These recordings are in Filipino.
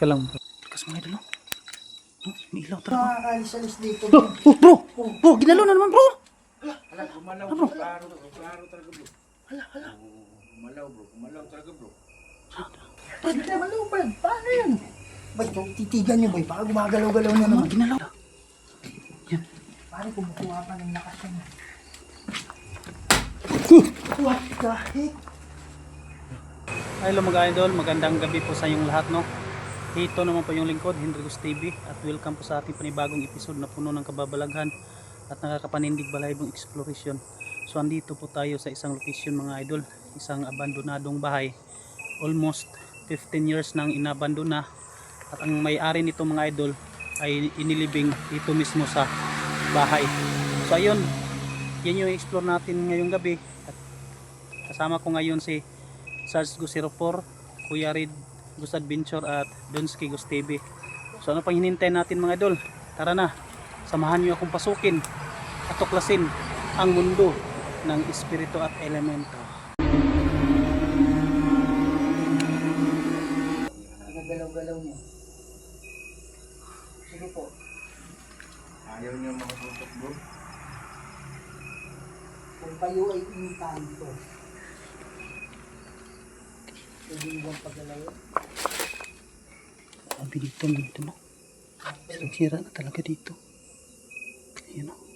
Teka lang bro. Kas mga idol. oh. Oh, may ilaw talaga. Nakakaalis-alis dito. Oh, oh, bro! Bro, ginalo na naman bro! Hala, gumalaw, klaro, klaro talaga bro. Hala, hala. Gumalaw bro, gumalaw talaga bro. Hindi naman lumad. Paano yan? Bay, kung titigan nyo bay, baka gumagalaw-galaw na naman. Ginalaw. Pare, kumukuha pa ng lakas yan. What the heck? Hello mga idol, magandang gabi po sa inyong lahat no. Ito naman po yung lingkod, Hendricus TV at welcome po sa ating panibagong episode na puno ng kababalaghan at nakakapanindig balaybong exploration. So andito po tayo sa isang location mga idol, isang abandonadong bahay. Almost 15 years nang inabandona at ang may-ari nito mga idol ay inilibing dito mismo sa bahay. So ayun, yan yung explore natin ngayong gabi at kasama ko ngayon si Sarge Gus 04, Kuya Rid Gus Adventure at Donski Gus TV. So ano pang hinintay natin mga idol? Tara na, samahan niyo akong pasukin at tuklasin ang mundo ng espiritu at elemento. Nagagalaw-galaw niya. Sige po. Ayaw niyo makatutok bro. Kung kayo ay intan dito, dito no. Sira na talaga dito. Ayan o.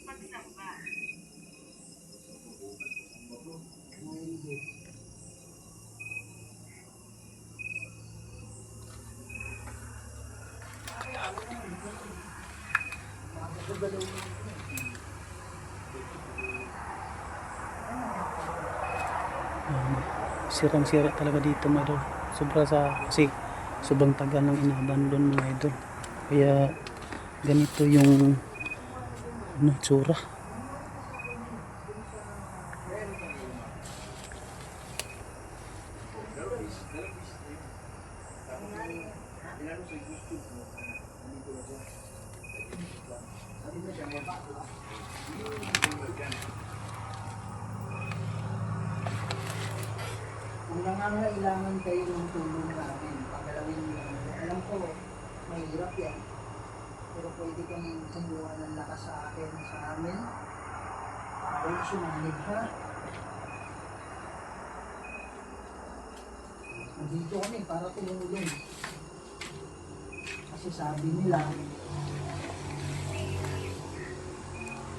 sirang-sira talaga dito mga idol. Sobra sa, kasi sobrang tagal ng inabandon mga idol. Kaya ganito yung ano. Kung nangangailangan kayo ng tulong namin, pagalawin niyo. Alam ko, mahirap yan. Pero pwede kang kumuha ng lakas sa akin, sa amin. Huwag sumanib ha. Nandito kami para tumulong. Kasi sabi nila,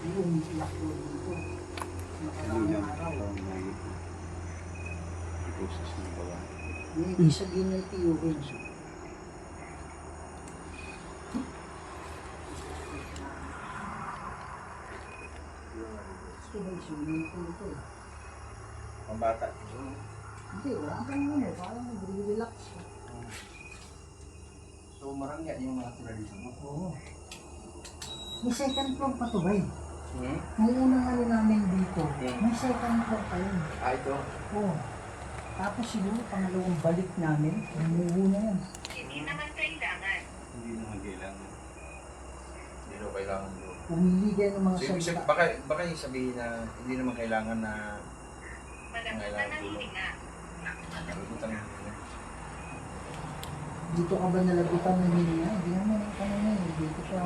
yung umiiyak ko dito. Nakaraang araw. Ipusos ng bawa. Yung ibig sabihin ng ito? eh? Pambata. Hindi, wala kang ano, parang nag-relax. So marami yan yung mga tradisyon mo. Oo. May second floor pa to ba eh? Hmm? Nung unang ano namin dito, Hmm. may second floor pa yun. Ah, ito. Oo. Tapos siguro pangalawang balik namin, umuho na yan. Hindi naman kailangan. Hindi naman kailangan. Hindi naman kailangan bro. Pumili kayo ng mga So, ibig sabihin, salita. baka, baka yung sabihin na hindi naman kailangan na Malamutan ng hininga. nagugutan mo. Dito ka ba nalagutan ng hininga? Hindi naman ang na yun. Dito ka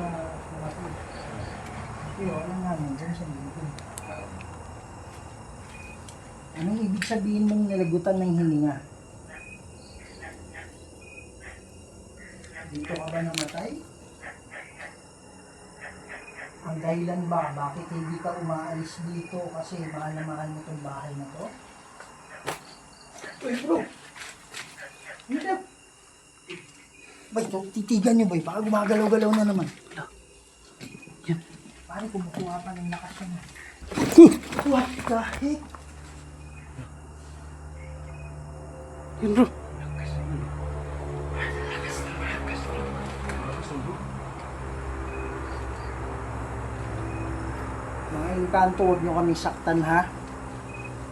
nakatid. Pero alam namin, dyan sa dito. Anong ibig sabihin mong nalagutan ng hininga? Dito ka ba namatay? Ang dahilan ba, bakit hindi ka umaalis dito kasi mahal na mahal mo itong bahay na to? Uy bro! Hindi Bay, to- titigan nyo bay, baka gumagalaw-galaw na naman. Pare, kumukuha pa ng lakas yan. What the heck? Yan bro. Mga engkanto, huwag nyo kami saktan ha.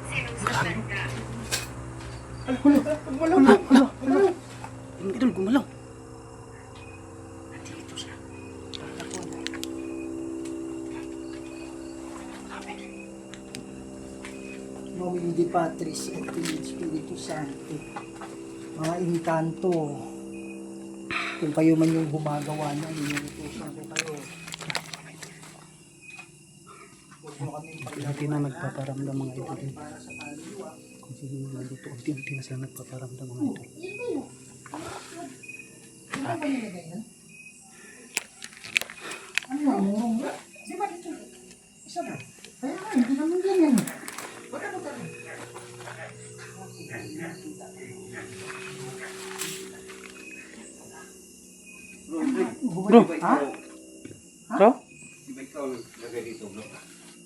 Sinusundan ka. Gumalaw na! Gumalaw! Yung idol gumalaw. Nomine di Patris et Filii et Spiritus Sancti. Mga engkanto. Kung kayo man yung gumagawa na, inuutosan ko kayo. Huwag mo kami Unti na nagpaparamdam mga sa kaluluwa. Kung sino yung nandito, unti-unti na sila nagpaparamdam mga idol. Ano ba nilagay yan?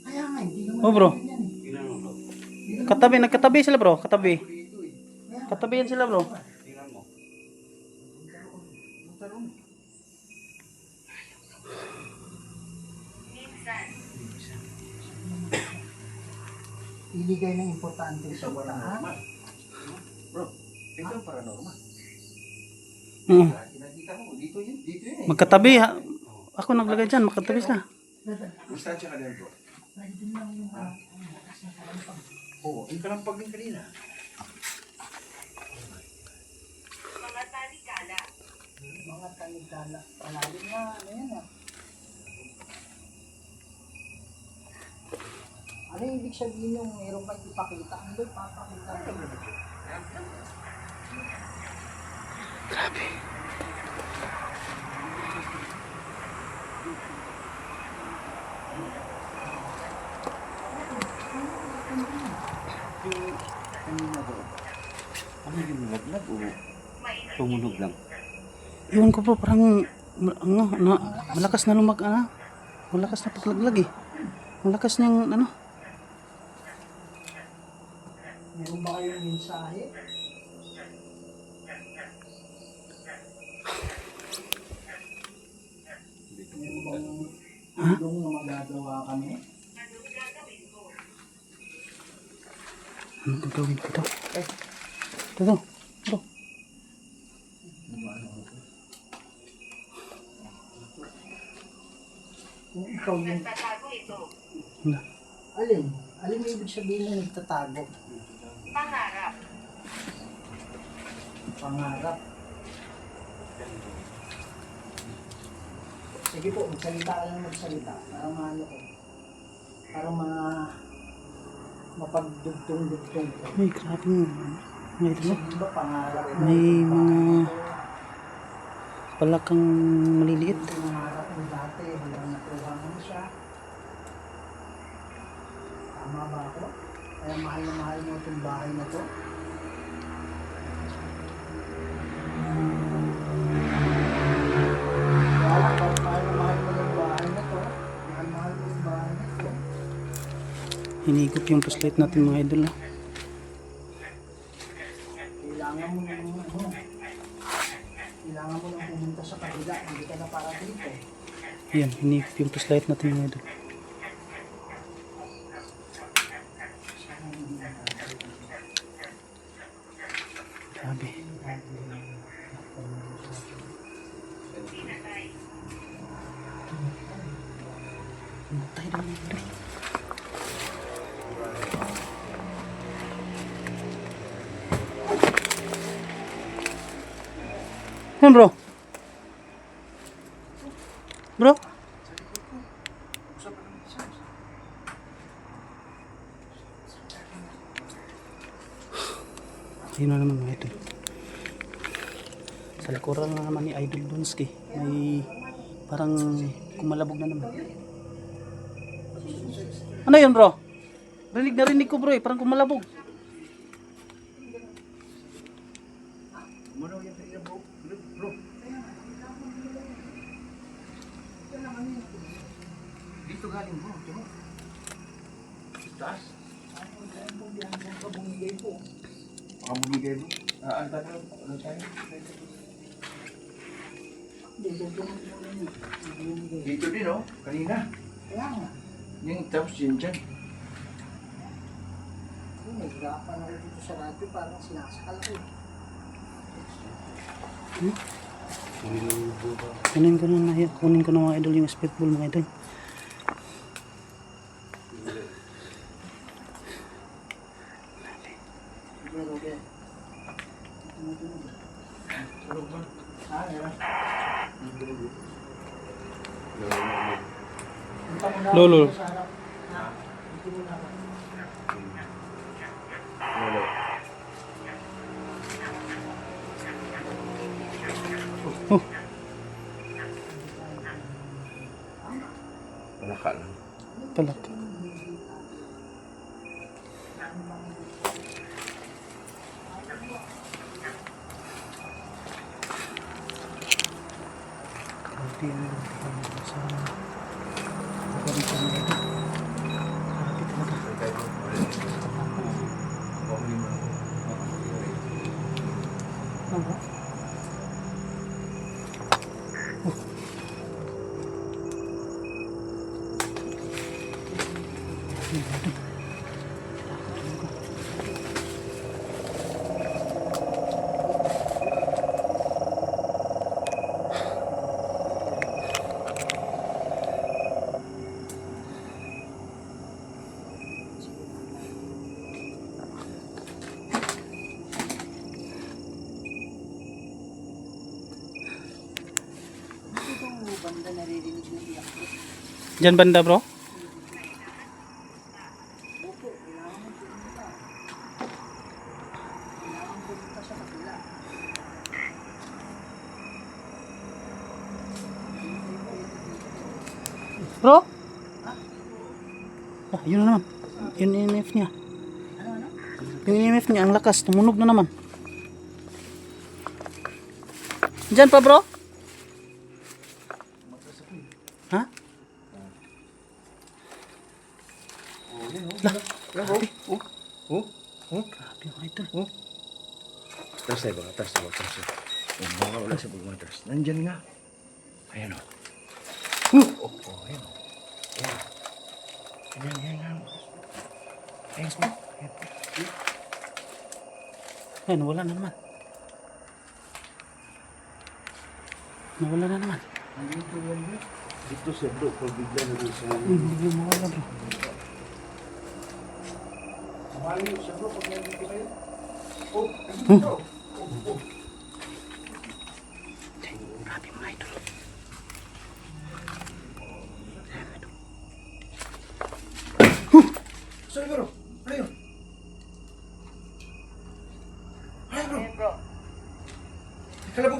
Kaya nga, hindi naman Oh, bro. eh. Tingnan mo, bro. Katabi, nagkatabi sila bro, katabi. Eh. Katabi yan sila bro. Iligay ng importante sa wala. Bro, ito ang paranormal. Mm. Nakita mo, dito yun, dito yun eh. Magkatabi ha. Ako naglagay dyan, magkatabi sila. Mustansya ka din, bro. Nandun lang yung mga lakas ng kalampag. Oo, yung kalampag din kanina. mga talikala, Mga taligala. Malalim na, ano yan ah. Ano yung ibig sabihin yung meron kang ipakita? Ano ba ipapakita? Yung kanina, bro. Ano yung nilaglag o tumunog lang? Iwan ko bro, parang ano, na, malakas na lumag, ano, malakas na paglaglag eh. Malakas niyang, ano, Meron ba kayong mensahe? Bang tulong na magagawa kami? anong gagawin ko. Ano gagawin ko to? Ito to, bro. Kung ikaw yung ito, Wala. alin? Alin yung ibig sabihin na nagtatago? pangarap, Pangarap. Sige po, magsalita ka lang magsalita. Para maano ko. Para ma mapagdugtong-dugtong ko. Ay, grabe mo. May pangarap mo? May mga- palakang maliliit. mo, Pangarap mo dati, hanggang nakuha mo siya. Tama ba ako? Kaya mahal na mahal mo itong bahay na to. Hinigop yung flashlight natin mga idol. ah. Kailangan mo ng ano, kailangan mo nang pumunta sa kabila, hindi ka na para dito. Ayan, hinigop yung flashlight natin mga idol. Na tayo. Grabe. pinatay, Yan bro. Bro. Na naman mga idol. Sa likuran na naman ni Idol Dunsky. May parang kumalabog na naman. Ano yun bro? Rinig na rinig ko bro eh. Parang kumalabog. Umano yan sa iya, bro. Bro, bro. Dito galing, bro. Ito mo. Taas. Bumigay po. Baka bumigay, bro. Ah, ang tayo. Ano mo. Dito din, oh. Kanina. Kaya nga. Yung tapos yun dyan. Yun, naghirapan ako dito sa radyo, parang sinasakal ako. eh. Kunin ko na kunin ko na mga idol yung speedball mga idol. Pero, okay. Tumutunog. Ah, meron. Punta mo na Lolo. Ang mga sa Grabe talaga. Grabe talaga. Ano? Dito banda naririnig na iyak ko. Diyan banda bro? Opo, kailangan mo pumunta. Kailangan pumunta sa kabila. Bro? Ah, yun na naman. Yung EMF niya. Ano, ano? Yung EMF niya, ang lakas. Tumunog na naman. Diyan pa bro? Ha? Lah, Grabe. Oh. Oh. Oh. grabe mga idol. Oh. Atras tayo ba? Atras tayo. Atras tayo. Oh, mga wala sa pagmatras. Nandyan nga. Ayan o. Oh. Oh, oh, ayan o. Ayan. Ayan, ayan, ayan. Ayan, ayan. Ay, nawala na naman. Nawala na naman. Dito yan bro. Dito sa bro. Pag bigla na rin sa... Hindi mawala bro. Mali sa bro. Pag nandito kayo. Oh, Oh. Grabe mga idol. Sorry bro. Ayun. Ay bro. Kalabog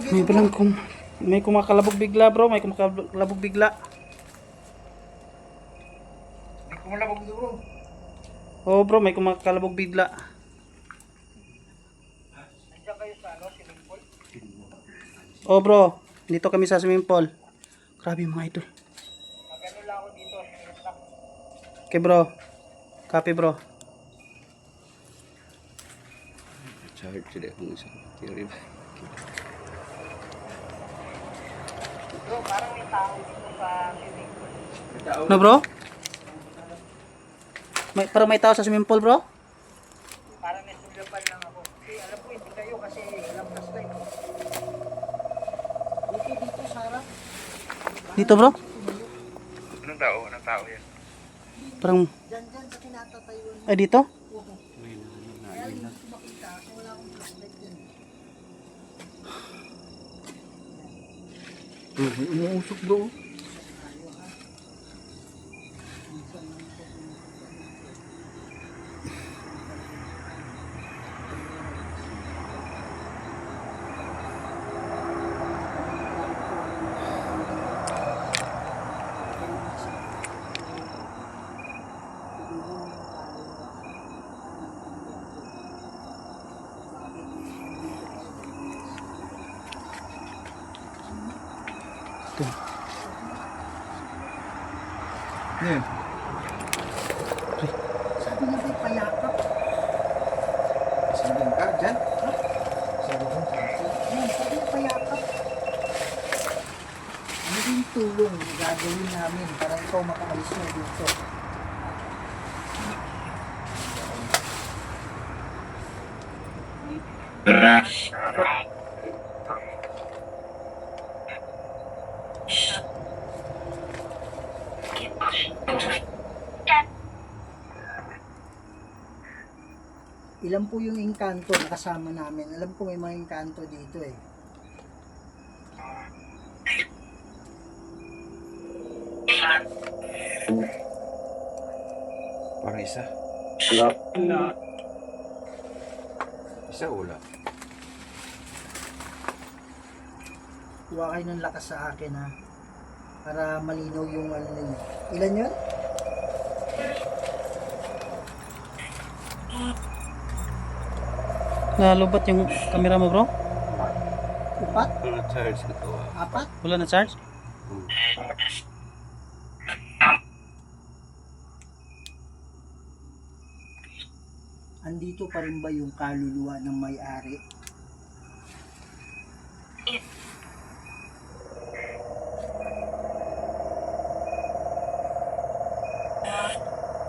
dito May bro. palang kum may kumakalabog bigla bro, may kumakalabog bigla. May kumalabog dito bro. Oo bro, may kumakalabog bigla. Oo bro, dito kami sa swimming pool. Grabe mga idol. Okay bro. Copy bro. Charge sila kung isa. Theory ba? Bro, parang may tao dito sa swimming pool. No bro? May, parang may tao sa swimming pool bro? Parang may sulapan lang ako. Kasi alam ko hindi kayo kasi alam na slide. Dito, dito, sa harap. Dito bro? Anong tao? Anong tao yan? Parang, Diyan, diyan, sa kinatatayuan ay dito? Kaya hindi ko makita kasi wala akong flashlight yan. Umuusok bro. Yan. Sabi niya may payakap. Sinding ka dyan? Sabi ko, Yan, sabi niya payakap. Ano yung tulong na gagawin namin para makaalis na dito? Ilan po yung engkanto na kasama namin? Alam ko may mga engkanto dito eh. Isa. Isa wala. Kuha kayo ng lakas sa akin ha. Para malinaw yung ano ninyo. Ilan yun? Nalubat yung camera mo bro? Upat? Wala charge ito ah. Apat? Wala na charge? Andito pa rin ba yung kaluluwa ng may-ari?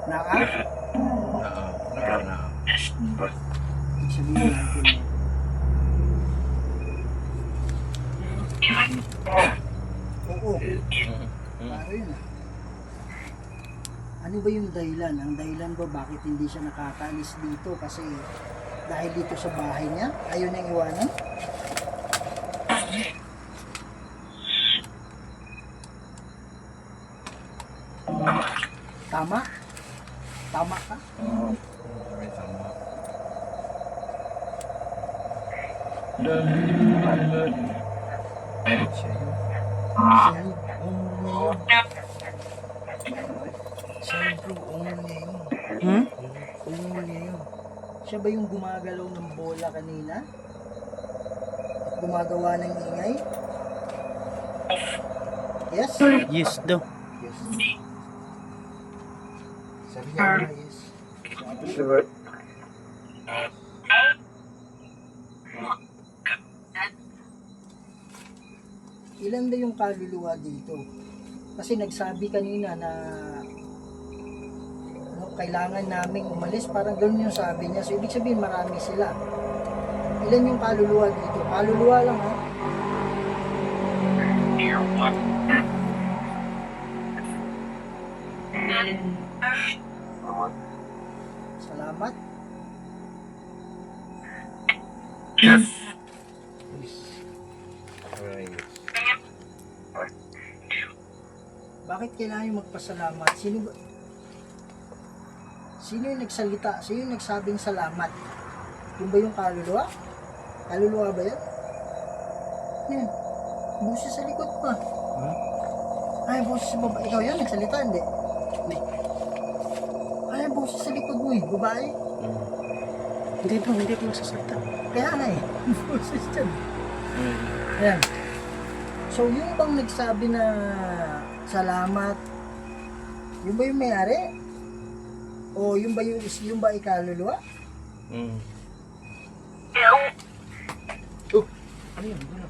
Naka? Na, na, na. Ibig sabihin natin eh. Oo. Paro yun ah. Ano ba yung dahilan? Ba bakit hindi siya nakakaalis dito? Kasi dahil dito sa bahay niya, ayaw niyang iwanan? Tama? Tama ka? May tama. Siya yun. Siya yun. Owner niya yun. Siya yun bro. Owner niya yun. Hmm? Owner niya yun. Siya ba yung gumagalaw ng bola kanina? At gumagawa ng ingay? Yes? Yes daw. Yes. Sabi niya na yes. Ilan na yung kaluluwa dito? Kasi nagsabi kanina na kailangan naming umalis. Parang ganun yung sabi niya. So, ibig sabihin marami sila. Ilan yung kaluluwa dito? Kaluluwa lang ha? Salamat. Alright. Bakit kailangan yung magpasalamat? Sino ba? Sino yung nagsalita? Sino yung nagsabing salamat? Yung ba yung kaluluwa? Kaluluwa ba yan? Yan. Busi sa likod pa. Ay, busi sa baba. Ikaw yan, nagsalita, hindi? Hindi. Ay, busi sa likod mo eh. Babae. Hindi bro, hindi ko masasalita. Kaya nga eh. Busis dyan. Ayan. So, yung bang nagsabi na salamat, yung ba yung may-ari? O yung ba yung, yung ba ikaluluwa? Mm. Oh, Ano yun? Ano?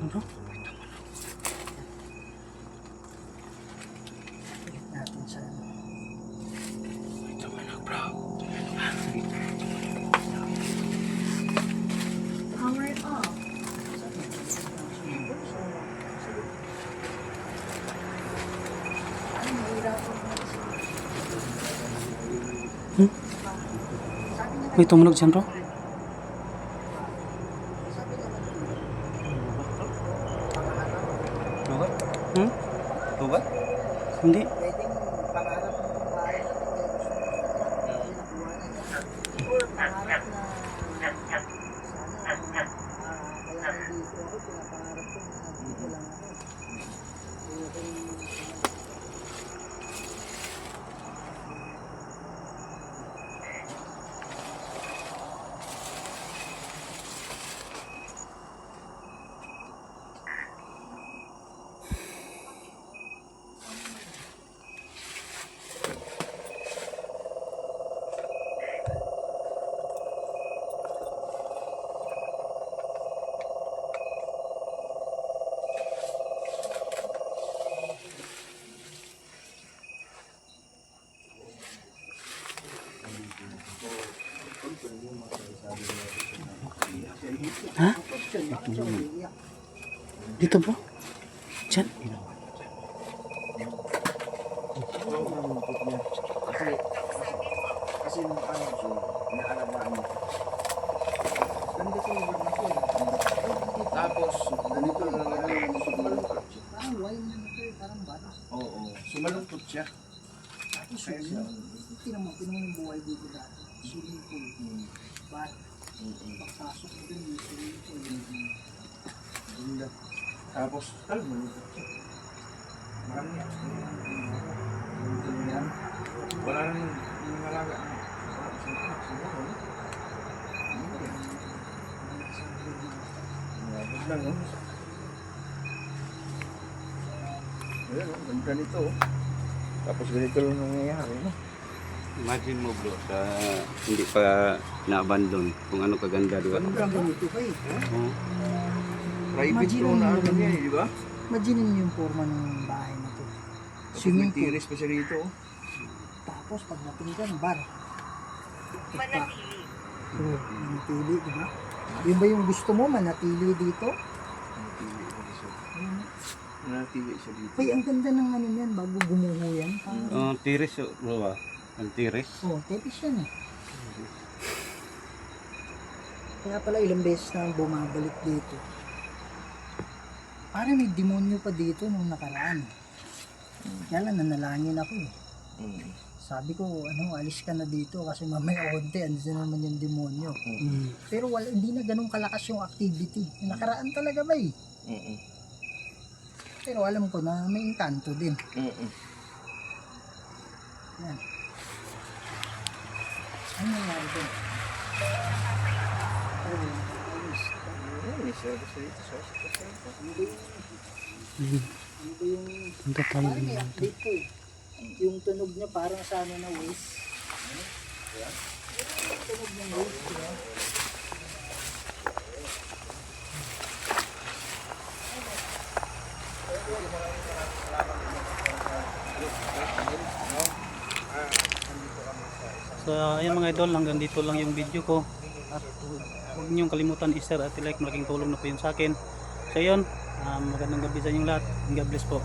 Ano? natin sa ano. Power off. Ay, mahirapan mo kasi. Hmm? Sabi niya May tumunog dyan bro? sabi niya Lugat? Hmm? Lugat? Hindi. pwedeng pangarap ng babae na kaya gusto mo siya, yun ang buwanan niya. Or pangarap na sana, ah, kaya nandito ako, pinapangarap ko na dito lang ako. Kaya kung Ha? question, bakit siya umiiyak? Dito bro? Dyan? Kasi, kasi nung ano siya, inaalagaan mo. siya. Tapos Kaya siya. yun, tinan mo, tinan mo yung buhay dito dati. Swimming pool. Mm. Ba't Mm-mm. pagpasok mo dun, yung swimming pool. Ganda. Tapos, mo, malupit siya. Marami yan. Yan. Wala nang yung malaga. Siguro. no? Malapit lang, no? Ayan, oh, ganda nito. oh. Tapos ganito lang nangyayari, no? Imagine mo bro, sa hindi pa na-abandon kung ano kaganda, di ba? Ganda, no? Ganito pa eh. Oo. Private Imagine na ano eh, di ba? Imagine mo yung forma ng bahay na to. Swimming may pool. tiris pa siya dito. oh. Tapos pag natinggan, bar. Manatili. Oh, manatili, di ba? Yun ba yung gusto mo, manatili dito? Nanatili siya. Nanatili siya dito. Ay, ang ganda ng ano yan, bago gumuho yan. Parang, Oh, tiris, oh, bro ah. Ang tiris. oh, tepis yan eh. Kaya pala ilang beses na bumabalik dito. Parang may demonyo pa dito nung nakaraan. Kaya lang nanalangin ako eh. Mm. Sabi ko, ano, alis ka na dito kasi mamaya onte, andun na naman yung demonyo. Mm. Pero wala, hindi na ganun kalakas yung activity. Nakaraan talaga ba eh. Mm-mm. Pero alam ko na may encanto din. Mm-mm. Yan. Ano nangyari doon? Ano yun? Ayun, may service dito. Sauce. Ano ba yung... Ang total. Parang may update ko eh. Yung tunog niya parang sa ano na waste. Yung tunog ng waste? So ayan mga idol, hanggang dito lang yung video ko. At huwag niyong kalimutan i-share at i-like, malaking tulong na po yun sa akin. So yun, um, magandang gabi sa inyong lahat. God bless po.